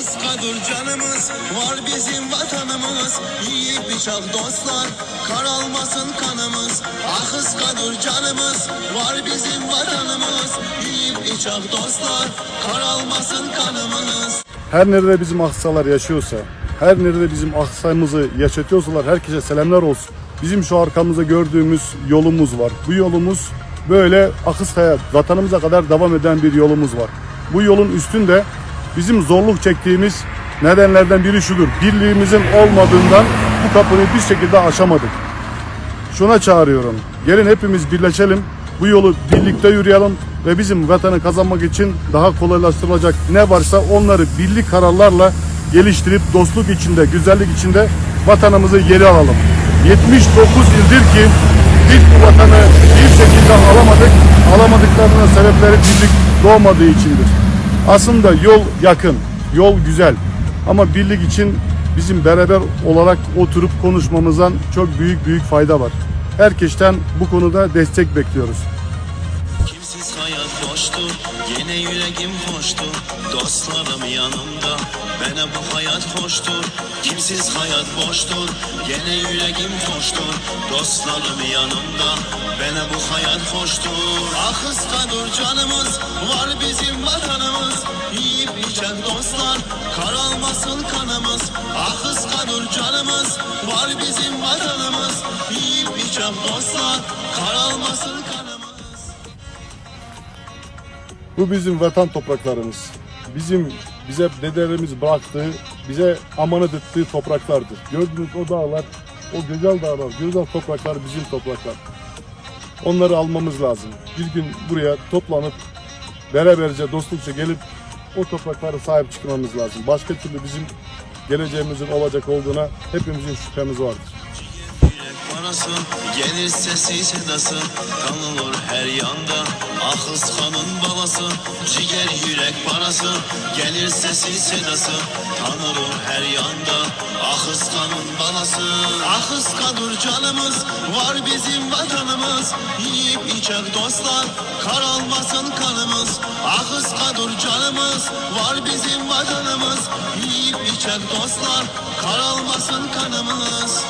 kıskadır canımız Var bizim vatanımız Yiyip bıçak dostlar Karalmasın kanımız Ah kıskadır canımız Var bizim vatanımız Yiyip bıçak dostlar Karalmasın kanımız Her nerede bizim aksalar yaşıyorsa, her nerede bizim aksayımızı yaşatıyorsalar herkese selamlar olsun. Bizim şu arkamızda gördüğümüz yolumuz var. Bu yolumuz böyle Akıskaya vatanımıza kadar devam eden bir yolumuz var. Bu yolun üstünde bizim zorluk çektiğimiz nedenlerden biri şudur. Birliğimizin olmadığından bu kapıyı bir şekilde aşamadık. Şuna çağırıyorum. Gelin hepimiz birleşelim. Bu yolu birlikte yürüyelim ve bizim vatanı kazanmak için daha kolaylaştırılacak ne varsa onları birlik kararlarla geliştirip dostluk içinde, güzellik içinde vatanımızı geri alalım. 79 yıldır ki biz bu vatanı bir şekilde alamadık. Alamadıklarının sebepleri birlik doğmadığı içindir. Aslında yol yakın, yol güzel ama birlik için bizim beraber olarak oturup konuşmamızdan çok büyük büyük fayda var. Herkesten bu konuda destek bekliyoruz. Hayat boştur Yine yüreğim hoştur Dostlarım yanımda Bana bu hayat hoştur Kimsiz hayat boştur Yine yüreğim hoştur Dostlarım yanımda Bana bu hayat hoştur Ah kıskadır canımız Var bizim vatanımız. Yiyip içen dostlar Karalmasın kanımız. Ah kıskadır canımız Var bizim vatanımız. Yiyip içen dostlar Bu bizim vatan topraklarımız. Bizim bize dedelerimiz bıraktığı, bize amanet ettiği topraklardır. Gördüğünüz o dağlar, o güzel dağlar, güzel topraklar bizim topraklar. Onları almamız lazım. Bir gün buraya toplanıp beraberce dostlukça gelip o topraklara sahip çıkmamız lazım. Başka türlü bizim geleceğimizin olacak olduğuna hepimizin şüphemiz vardır. Parası gelir sesi sedası. Tanılır her yanda Ahız kanın balası Ciger yürek parası Gelir sesi sedası. Tanılır her yanda Ahız kanın balası. Ahız kadır canımız Var bizim vatanımız. Yiyip içer dostlar Karalmasın kanımız. Ahız kadır canımız Var bizim vatanımız. Yiyip içer dostlar Karalmasın kanımız